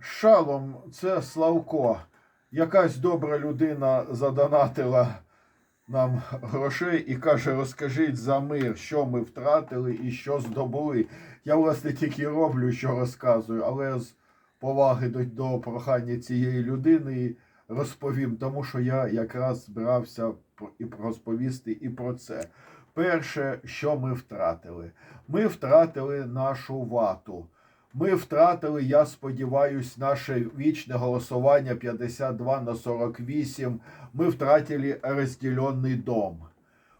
Шалом, це Славко. Якась добра людина задонатила нам грошей і каже: розкажіть за мир, що ми втратили і що здобули. Я, власне, тільки роблю, що розказую, але з поваги до, до прохання цієї людини розповім, тому що я якраз збирався і розповісти і про це. Перше, що ми втратили, ми втратили нашу вату. Ми втратили, я сподіваюсь, наше вічне голосування 52 на 48. Ми втратили розділений дом.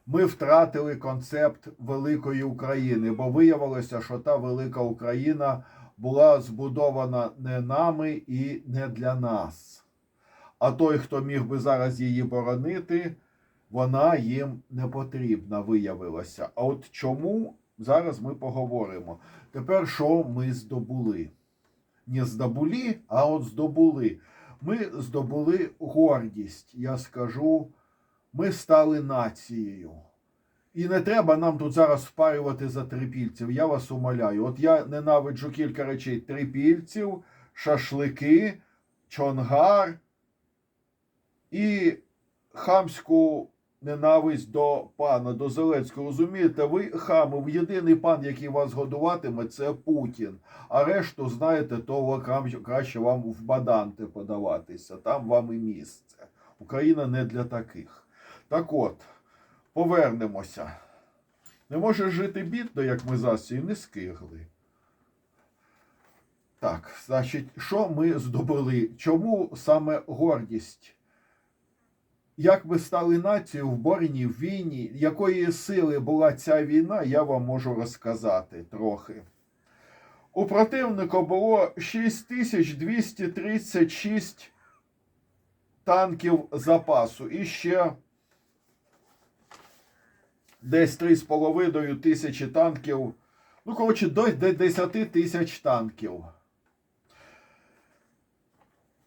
Ми втратили концепт великої України, бо виявилося, що та велика Україна була збудована не нами і не для нас. А той, хто міг би зараз її боронити, вона їм не потрібна, виявилося. А от чому зараз ми поговоримо. Тепер що ми здобули? Не здобули, а от здобули. Ми здобули гордість. Я скажу, ми стали нацією. І не треба нам тут зараз впарювати за трипільців. Я вас умоляю. От я ненавиджу кілька речей: трипільців, шашлики, чонгар і хамську ненависть до пана, до Зеленського. Розумієте, ви хами, єдиний пан, який вас годуватиме, це Путін. А решту, знаєте, то краще вам в баданти подаватися. Там вам і місце. Україна не для таких. Так от, повернемося. Не може жити бідно, як ми і не скигли. Так, значить, що ми здобули? Чому саме гордість? Як ми стали нацією в борні, в війні, якої сили була ця війна, я вам можу розказати трохи. У противника було 6236 танків запасу і ще десь 3,5 тисячі танків. Ну, коротше, до 10 тисяч танків.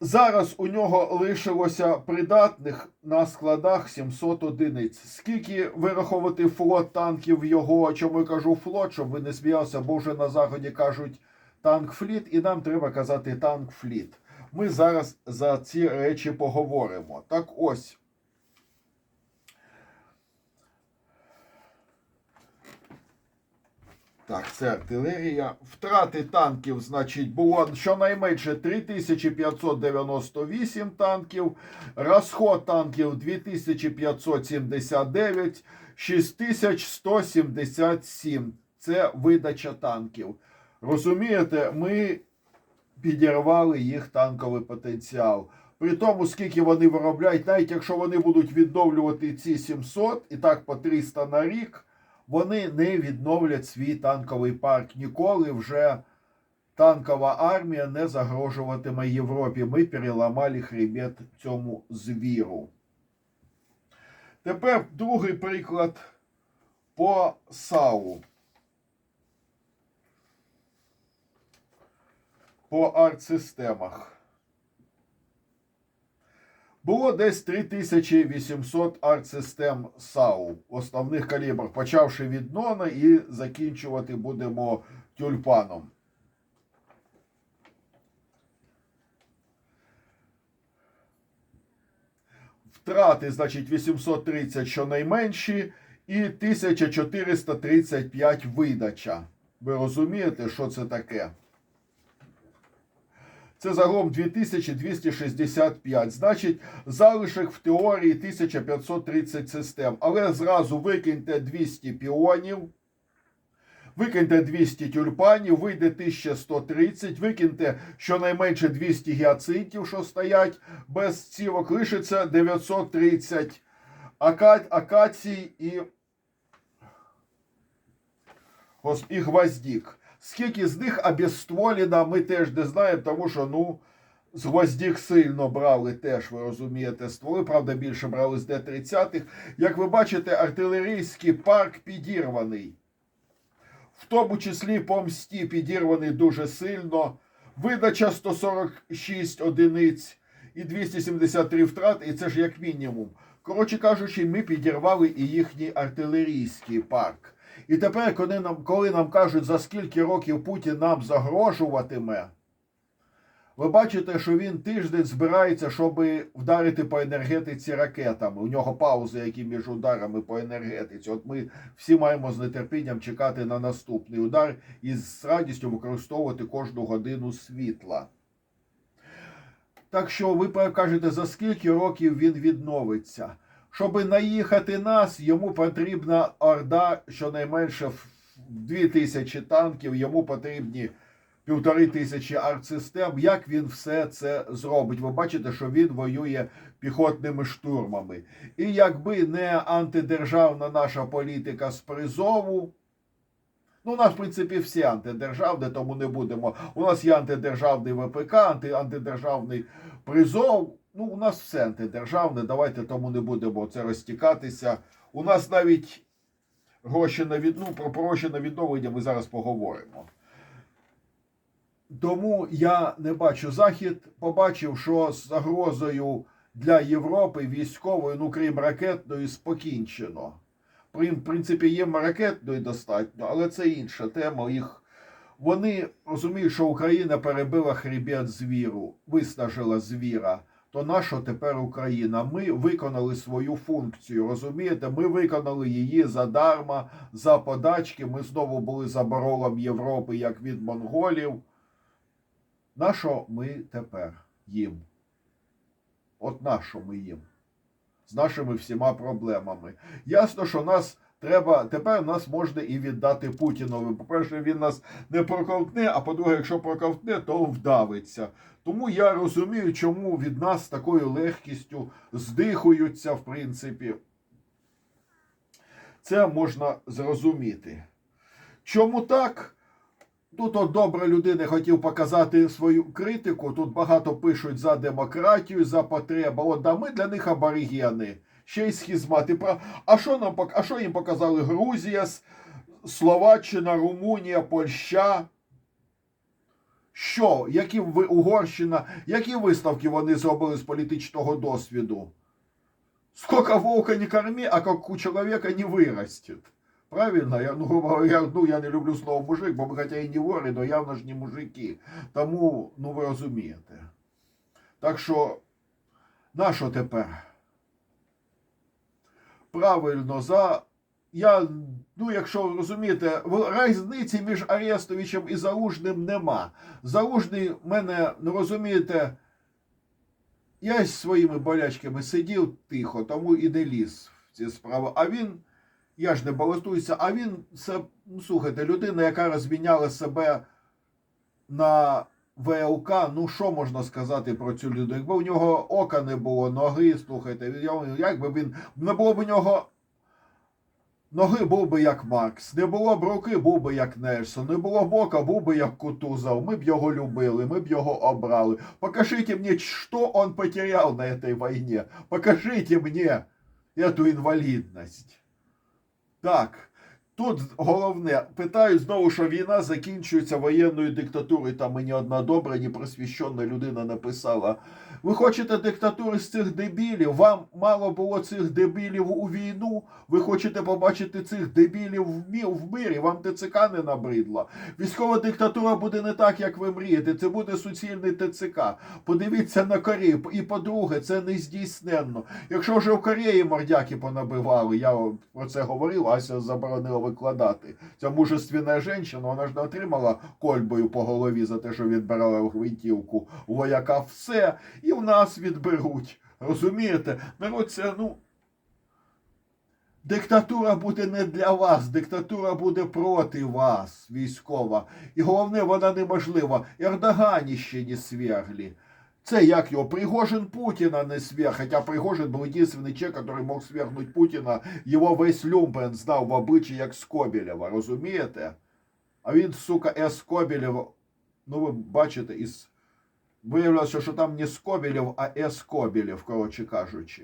Зараз у нього лишилося придатних на складах 700 одиниць. Скільки вираховувати флот танків його, чому я кажу флот, щоб ви не сміялися, бо вже на заході кажуть танк фліт, і нам треба казати танк фліт. Ми зараз за ці речі поговоримо. Так ось. Так, це артилерія. Втрати танків, значить, було щонайменше 3598 танків, розход танків 2579, 6177. Це видача танків. Розумієте, ми підірвали їх танковий потенціал. При тому, скільки вони виробляють, навіть якщо вони будуть відновлювати ці 700 і так по 300 на рік, вони не відновлять свій танковий парк. Ніколи вже танкова армія не загрожуватиме Європі. Ми переламали хребет цьому звіру. Тепер другий приклад по САУ. По артсистемах. Було десь 3800 артсистем САУ основних калібрах, почавши від Нона і закінчувати будемо тюльпаном. Втрати, значить, 830 щонайменші і 1435 видача. Ви розумієте, що це таке? Це загалом 2265. Значить, залишок в теорії 1530 систем. Але зразу викиньте 200 піонів, викиньте 200 тюльпанів, вийде 1130, викиньте щонайменше 200 гіацинтів, що стоять без цівок, лишиться 930 ака... акацій і, і гвоздік. Скільки з них обезстволено, ми теж не знаємо, тому що ну, з гвоздік сильно брали теж, ви розумієте, стволи. Правда, більше брали з Д-30-х. Як ви бачите, артилерійський парк підірваний. В тому числі по мсті підірваний дуже сильно. Видача 146 одиниць і 273 втрат, і це ж як мінімум. Коротше кажучи, ми підірвали і їхній артилерійський парк. І тепер, коли нам, коли нам кажуть, за скільки років Путін нам загрожуватиме, Ви бачите, що він тиждень збирається, щоб вдарити по енергетиці ракетами. У нього паузи, які між ударами по енергетиці. От ми всі маємо з нетерпінням чекати на наступний удар і з радістю використовувати кожну годину світла. Так що ви кажете, за скільки років він відновиться? Щоб наїхати нас, йому потрібна орда щонайменше в дві тисячі танків, йому потрібні півтори тисячі артсистем. Як він все це зробить? Ви бачите, що він воює піхотними штурмами. І якби не антидержавна наша політика з призову. Ну, у нас, в принципі, всі антидержавні, тому не будемо. У нас є антидержавний ВПК, анти, антидержавний призов. Ну, у нас все антидержавне. Давайте тому не будемо це розтікатися. У нас навіть гроші на від... ну, про гроші на відновлення ми зараз поговоримо. Тому я не бачу захід. Побачив, що з загрозою для Європи військовою, ну крім ракетної, спокінчено. В принципі, є ракетної достатньо, але це інша тема. Їх вони розуміють, що Україна перебила хребет звіру, виснажила звіра. То нащо тепер Україна? Ми виконали свою функцію. Розумієте, ми виконали її задарма, за подачки. Ми знову були за баролом Європи, як від монголів. Нащо ми тепер їм? От нащо ми їм? З нашими всіма проблемами. Ясно, що нас треба, тепер нас можна і віддати Путінові. По-перше, він нас не проковтне, а по-друге, якщо проковтне, то вдавиться. Тому я розумію, чому від нас такою легкістю здихуються, в принципі. Це можна зрозуміти. Чому так? Тут от добре людини хотів показати свою критику. Тут багато пишуть за демократію, за потребу. От да ми для них аборигени. Ще й схізмати. А що нам а що їм показали Грузія, Словаччина, Румунія, Польща? Що? Які ви Угорщина? Які виставки вони зробили з політичного досвіду? Сколько вовка не корми, а как у человека не вырастет. Правильно, я, ну, грубо ну, я не люблю слово мужик, бо ми хоча і не вори, но явно ж не мужики. Тому, ну ви розумієте. Так що, на що тепер? Правильно, за. Я, ну, якщо розумієте, різниці між Арестовичем і Залужним нема. Залужний мене, ну розумієте, я з своїми болячками сидів тихо, тому і не ліз в ці справи. А він. Я ж не балотуюся, а він це, ну, слухайте, людина, яка розміняла себе на ВЛК, ну що можна сказати про цю людину? Якби у нього ока не було, ноги, слухайте, як би він не було б у нього ноги, був би як Маркс, не було б руки, був би як Нельсон, не було б ока, був би як Кутузов. Ми б його любили, ми б його обрали. Покажіть мені, що він потеряв на цій війні. Покажіть мені цю інвалідність. Так, тут головне, питаю знову, що війна закінчується воєнною диктатурою. Там мені одна добра, непросвіщена людина написала. Ви хочете диктатури з цих дебілів? Вам мало було цих дебілів у війну? Ви хочете побачити цих дебілів в, мі в мирі? Вам ТЦК не набридла. Військова диктатура буде не так, як ви мрієте. Це буде суцільний ТЦК. Подивіться на Корею. І по-друге, це не здійсненно. Якщо вже в Кореї мордяки понабивали, я про це говорив, Ася заборонила викладати. Ця мужественна жінка, вона ж не отримала кольбою по голові за те, що відбирала гвинтівку вояка все. І в нас відберуть. Розумієте? Народ це, ну. Диктатура буде не для вас, диктатура буде проти вас, військова. І головне, вона неможлива. Ердогані ще не свергли. Це як його Пригожин Путіна не сверг, хотя Пригожин був єдиний человек, який мог свергнути Путіна. Його весь Люмпен знав в обличчі як Скобелєва, розумієте? А він, сука, С. Скобелєв, ну ви бачите, із Виявилося, що там не Скобелєв, а С. Скобелєв, коротше кажучи.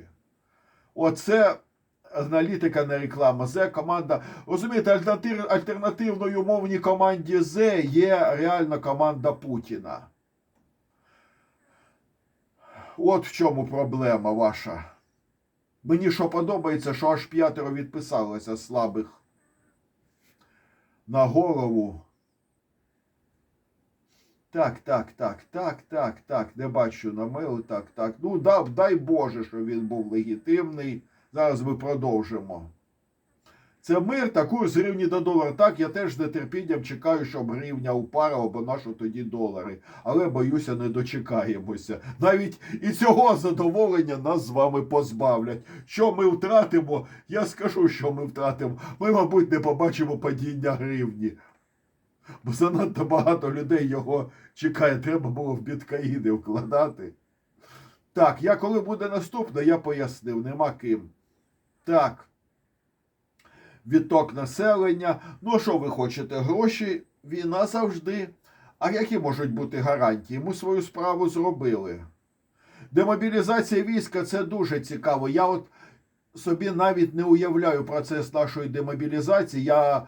Оце аналітика не реклама. З команда. Розумієте, альтернатив, альтернативною мовній команді З є реальна команда Путіна. От в чому проблема ваша. Мені що подобається, що аж п'ятеро відписалося слабих на голову. Так, так, так, так, так, так. Не бачу намилу, так, так. Ну, да, дай Боже, що він був легітимний. Зараз ми продовжимо. Це мир та курс гривні до долара. Так, я теж з нетерпінням чекаю, щоб гривня упала, бо нашу тоді долари. Але боюся, не дочекаємося. Навіть і цього задоволення нас з вами позбавлять. Що ми втратимо? Я скажу, що ми втратимо. Ми, мабуть, не побачимо падіння гривні. Бо занадто багато людей його чекає. Треба було в біткаїни вкладати. Так, я коли буде наступне, я пояснив, нема ким. Так. Відток населення. Ну, що ви хочете? Гроші, війна завжди. А які можуть бути гарантії? Ми свою справу зробили. Демобілізація війська це дуже цікаво. Я от собі навіть не уявляю процес нашої демобілізації. Я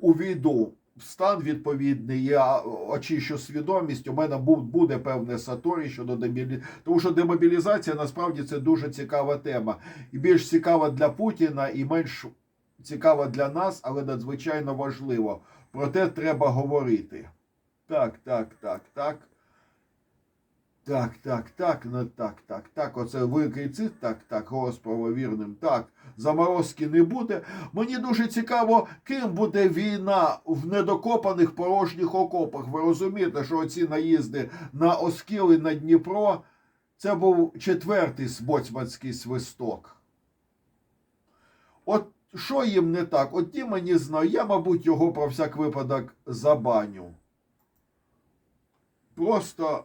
увійду в стан відповідний, я очищу свідомість. У мене буде певне саторі щодо демобілізації. Тому що демобілізація насправді це дуже цікава тема. І більш цікава для Путіна, і менш цікава для нас, але надзвичайно важливо. Про те треба говорити. Так, так, так, так. Так, так, так, ну так, так, так. Оце великий цит, так, так, голос правовірним. Так, заморозки не буде. Мені дуже цікаво, ким буде війна в недокопаних порожніх окопах. Ви розумієте, що оці наїзди на Оскіл і на Дніпро це був четвертий боцманський свисток. От що їм не так? От ті мені знаю, я, мабуть, його про всяк випадок забаню. Просто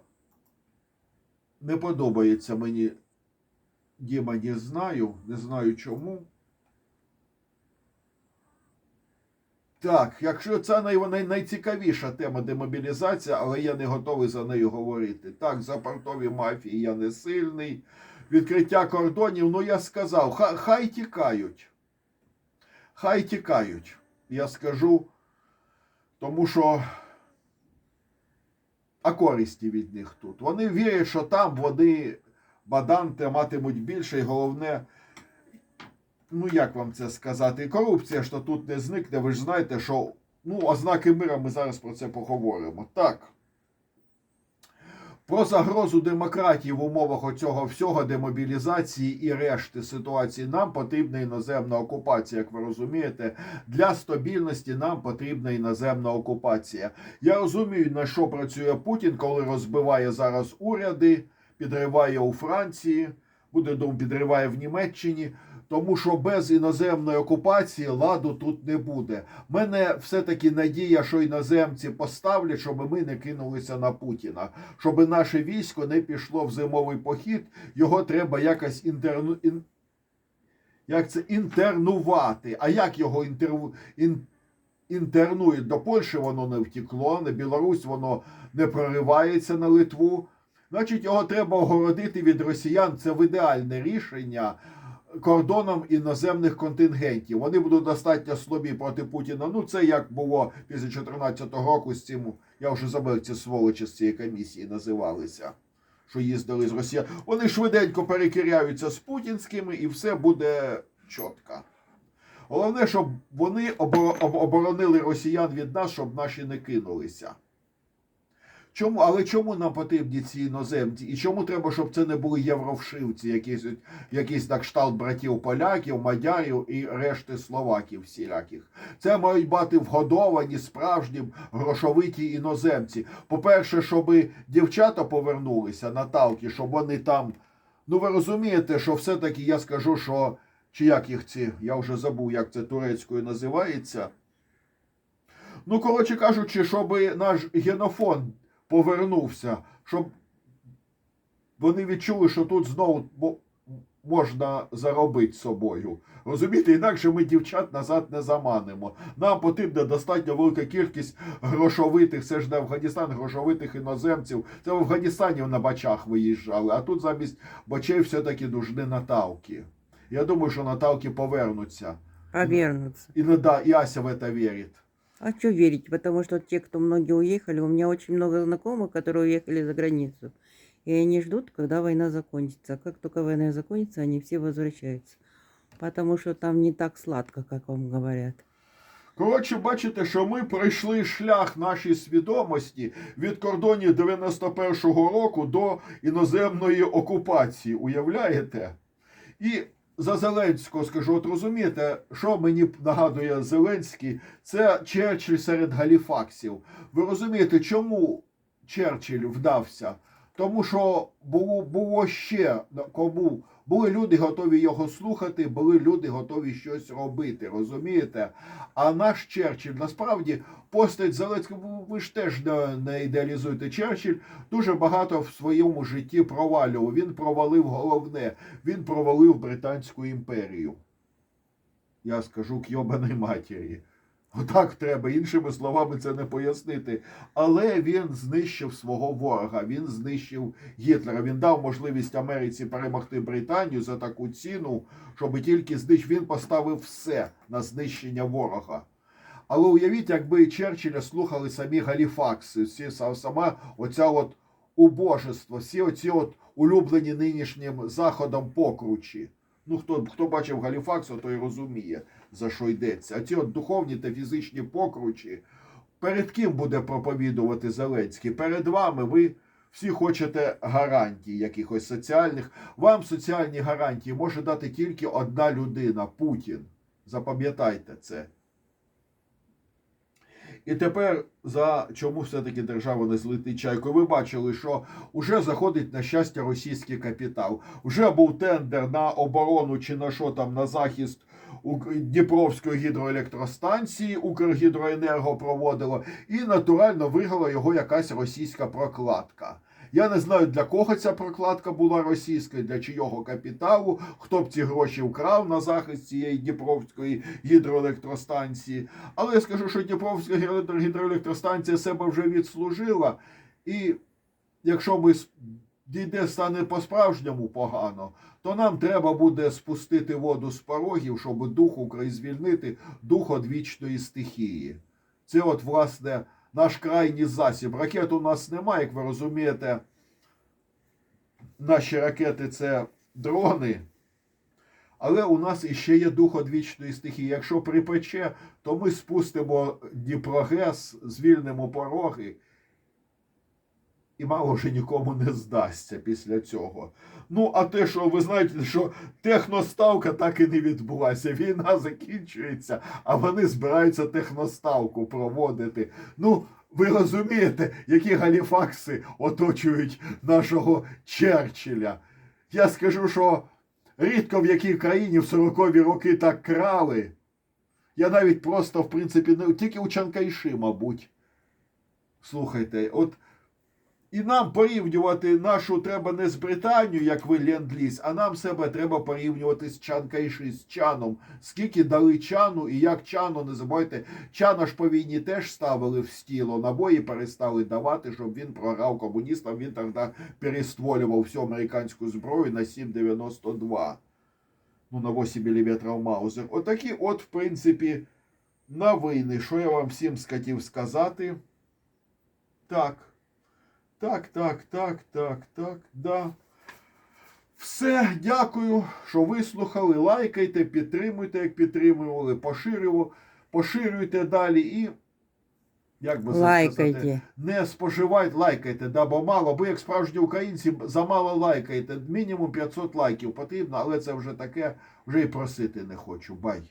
не подобається мені Діма, не знаю, не знаю чому. Так, якщо це най, най, найцікавіша тема демобілізація, але я не готовий за нею говорити. Так, за портові мафії я не сильний. Відкриття кордонів, ну я сказав, хай, хай тікають. Хай тікають. Я скажу, тому що а користі від них тут. Вони вірять, що там вони баданти матимуть більше, і головне, ну як вам це сказати, корупція що тут не зникне, ви ж знаєте, що ну, ознаки мира ми зараз про це поговоримо. Так. Про загрозу демократії в умовах оцього всього демобілізації і решти ситуації нам потрібна іноземна окупація, як ви розумієте. Для стабільності нам потрібна іноземна окупація. Я розумію, на що працює Путін, коли розбиває зараз уряди, підриває у Франції, буде дум, підриває в Німеччині. Тому що без іноземної окупації ладу тут не буде. У мене все-таки надія, що іноземці поставлять, щоб ми не кинулися на Путіна, щоб наше військо не пішло в зимовий похід. Його треба якось інтерну... ін... як це інтернувати. А як його інтерву... ін... інтернують до Польщі, воно не втекло, на Білорусь воно не проривається на Литву. Значить, його треба огородити від росіян. Це в ідеальне рішення кордоном іноземних контингентів. Вони будуть достатньо слабі проти Путіна. Ну, це як було після 2014 року з цим. Я вже забив ці сволочі з цієї комісії називалися. Що їздили з Росіян. Вони швиденько перекиряються з путінськими і все буде чітко. Головне, щоб вони оборонили росіян від нас, щоб наші не кинулися. Чому, але чому нам потрібні ці іноземці? І чому треба, щоб це не були євровшивці, якісь, якісь на кшталт братів поляків, мадярів і решти словаків всіляких? Це мають бути вгодовані справжні грошовиті іноземці. По-перше, щоб дівчата повернулися Наталки, щоб вони там. Ну ви розумієте, що все-таки я скажу, що чи як їх ці, я вже забув, як це турецькою називається. Ну, коротше кажучи, щоб наш генофонд повернувся, щоб вони відчули, що тут знову можна заробити собою. Розумієте, інакше ми дівчат назад не заманимо. Нам потрібна достатньо велика кількість грошовитих, це ж не Афганістан, грошовитих іноземців. Це в Афганістані на бачах виїжджали, а тут замість бачей все-таки нужны Наталки. Я думаю, що Наталки повернуться. Повернуться. І, да, і Ася в это вірить. А что верить? Потому что те, кто многие уехали, у меня очень много знакомых, которые уехали за границу. И они ждут, когда война закончится. Как только война закончится, они все возвращаются. Потому что там не так сладко, как вам говорят. Коротше, бачите, що ми пройшли шлях нашої свідомості від кордонів 91-го року до іноземної окупації. Уявляєте? І за Зеленського скажу, от розумієте, що мені нагадує Зеленський, це Черчилль серед галіфаксів. Ви розумієте, чому Черчилль вдався? Тому що було, було ще кому. Були люди готові його слухати, були люди готові щось робити, розумієте? А наш Черчилль, насправді, постать Зеленського, ви ж теж не, не ідеалізуєте. Черчилль дуже багато в своєму житті провалював. Він провалив головне, він провалив Британську імперію. Я скажу к йобаний матері. Отак треба, іншими словами це не пояснити. Але він знищив свого ворога, він знищив Гітлера. Він дав можливість Америці перемогти Британію за таку ціну, щоб тільки знищ... він поставив все на знищення ворога. Але уявіть, якби Черчилля слухали самі Галіфакси, всі сама оця от убожество, всі оці от улюблені нинішнім заходом покручі. Ну, хто, хто бачив Галіфаксу, той розуміє, за що йдеться. А ці от духовні та фізичні покручі, перед ким буде проповідувати Зеленський? Перед вами ви всі хочете гарантій, якихось соціальних. Вам соціальні гарантії може дати тільки одна людина Путін. Запам'ятайте це. І тепер за чому все-таки держава не злетить чайкою? Ви бачили, що вже заходить на щастя російський капітал. Вже був тендер на оборону чи на що там на захист Дніпровської гідроелектростанції, Укргідроенерго проводило, і натурально виграла його якась російська прокладка. Я не знаю, для кого ця прокладка була російською, для чийого капіталу, хто б ці гроші вкрав на захист цієї Дніпровської гідроелектростанції. Але я скажу, що Дніпровська гідроелектростанція себе вже відслужила. І якщо ми дійде стане по-справжньому погано, то нам треба буде спустити воду з порогів, щоб дух України звільнити дух від вічної стихії. Це от, власне, наш крайній засіб. Ракет у нас немає, як ви розумієте. Наші ракети це дрони. Але у нас іще є дух одвічної стихії. Якщо припече, то ми спустимо Дніпрогес, звільнимо пороги. І мало вже нікому не здасться після цього. Ну, а те, що ви знаєте, що техноставка так і не відбулася. Війна закінчується, а вони збираються техноставку проводити. Ну, ви розумієте, які галіфакси оточують нашого Черчилля. Я скажу, що рідко в якій країні в 40-ві роки так крали. Я навіть просто, в принципі, не тільки у Чанкайши, мабуть. Слухайте, от і нам порівнювати нашу треба не з Британією, як ви ленд-ліз, а нам себе треба порівнювати з Чанкайши, з Чаном. Скільки дали Чану і як Чану, не забувайте, Чана ж по війні теж ставили в стіло, набої перестали давати, щоб він програв комуністам. Він тоді перестволював всю американську зброю на 7,92. Ну, на 8 мм Маузер. Отакі от, в принципі, новини. Що я вам всім хотів сказати? Так. Так, так, так, так, так, да. Все, дякую, що вислухали. Лайкайте, підтримуйте, як підтримували, поширювали, поширюйте далі і. Як би сказати, не споживайте, лайкайте, да, бо мало, бо як справжні українці замало лайкаєте. Мінімум 500 лайків потрібно, але це вже таке, вже і просити не хочу. Бай.